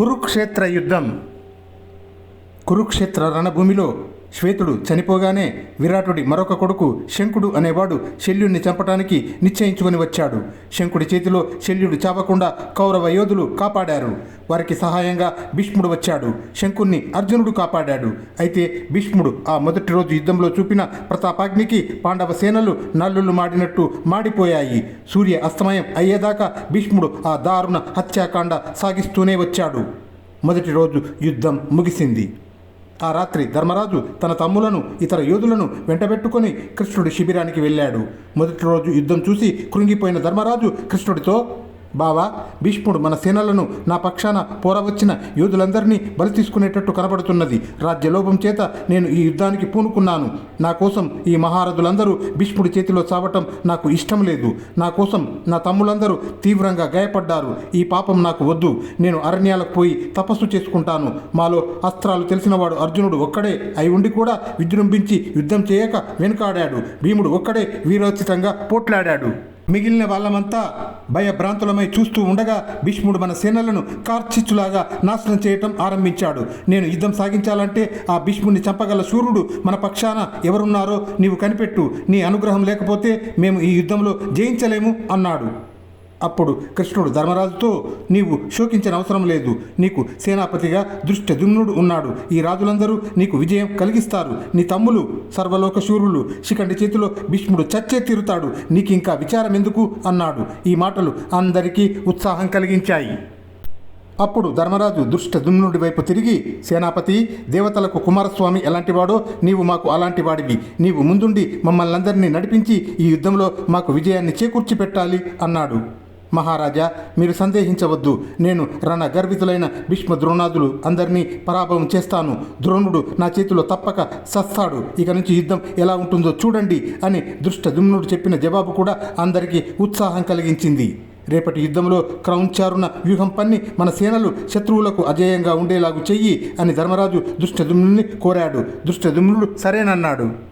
కురుక్షేత్ర యుద్ధం. కురుక్షేత్ర రణభూమిలో శ్వేతుడు చనిపోగానే విరాటుడి మరొక కొడుకు శంకుడు అనేవాడు శల్యుణ్ణి చంపటానికి నిశ్చయించుకొని వచ్చాడు. శంకుడి చేతిలో శల్యుడు చావకుండా కౌరవ యోధులు కాపాడారు. వారికి సహాయంగా భీష్ముడు వచ్చాడు. శంకుణ్ణి అర్జునుడు కాపాడాడు. అయితే భీష్ముడు ఆ మొదటి రోజు యుద్ధంలో చూపిన ప్రతాపాగ్నికి పాండవ సేనలు నల్లులు మాడినట్టు మాడిపోయాయి. సూర్య అస్తమయం అయ్యేదాకా భీష్ముడు ఆ దారుణ హత్యాకాండ సాగిస్తూనే వచ్చాడు. మొదటి రోజు యుద్ధం ముగిసింది. ఆ రాత్రి ధర్మరాజు తన తమ్ములను ఇతర యోధులను వెంటబెట్టుకుని కృష్ణుడి శిబిరానికి వెళ్ళాడు. మొదటి రోజు యుద్ధం చూసి కృంగిపోయిన ధర్మరాజు కృష్ణుడితో బావా భీష్ముడు మన సేనలను నా పక్షాన పోరవచ్చిన యోధులందరినీ బలి తీసుకునేటట్టు కనబడుతున్నది. రాజ్యలోభం చేత నేను ఈ యుద్ధానికి పూనుకున్నాను. నా కోసం ఈ మహారథులందరూ భీష్ముడి చేతిలో చావటం నాకు ఇష్టం లేదు. నా కోసం నా తమ్ములందరూ తీవ్రంగా గాయపడ్డారు. ఈ పాపం నాకు వద్దు. నేను అరణ్యాలకు పోయి తపస్సు చేసుకుంటాను. మాలో అస్త్రాలు తెలిసినవాడు అర్జునుడు ఒక్కడే అయి ఉండి కూడా విజృంభించి యుద్ధం చేయక వెనుకాడాడు. భీముడు ఒక్కడే వీరోచితంగా పోట్లాడాడు. మిగిలిన వాళ్ళమంతా భయభ్రాంతులమై చూస్తూ ఉండగా భీష్ముడు మన సేనలను కార్చిచ్చులాగా నాశనం చేయటం ఆరంభించాడు. నేను యుద్ధం సాగించాలంటే ఆ భీష్ముడిని చంపగల సూర్యుడు మన పక్షాన ఎవరున్నారో నీవు కనిపెట్టు. నీ అనుగ్రహం లేకపోతే మేము ఈ యుద్ధంలో జయించలేము అన్నాడు. అప్పుడు కృష్ణుడు ధర్మరాజుతో నీవు శోకించిన అవసరం లేదు. నీకు సేనాపతిగా దృష్టదుమ్నుడు ఉన్నాడు. ఈ రాజులందరూ నీకు విజయం కలిగిస్తారు. నీ తమ్ములు సర్వలోక శూరులు శిఖండి చేతిలో భీష్ముడు చచ్చే తీరుతాడు. నీకింకా విచారం ఎందుకు? అన్నాడు. ఈ మాటలు అందరికీ ఉత్సాహం కలిగించాయి. అప్పుడు ధర్మరాజు దుష్టదుమ్నుడి వైపు తిరిగి సేనాపతి దేవతలకు కుమారస్వామి ఎలాంటివాడో నీవు మాకు అలాంటి వాడివి నీవు ముందుండి మమ్మల్ని అందరినీ నడిపించి ఈ యుద్ధంలో మాకు విజయాన్ని చేకూర్చి పెట్టాలి అన్నాడు. మహారాజా మీరు సందేహించవద్దు. నేను రణగర్వితులైన భీష్మ ద్రోణాదులు అందరినీ పరాభవం చేస్తాను. ద్రోణుడు నా చేతిలో తప్పక సస్తాడు. ఇక నుంచి యుద్ధం ఎలా ఉంటుందో చూడండి అని దృష్టదుమ్నుడు చెప్పిన జవాబు కూడా అందరికీ ఉత్సాహం కలిగించింది. రేపటి యుద్ధంలో క్రౌంచారున వ్యూహం పన్ని మన సేనలు శత్రువులకు అజేయంగా ఉండేలాగు చెయ్యి అని ధర్మరాజు దుష్టదుమ్నుని కోరాడు. దుష్టదుమ్నుడు సరేనన్నాడు.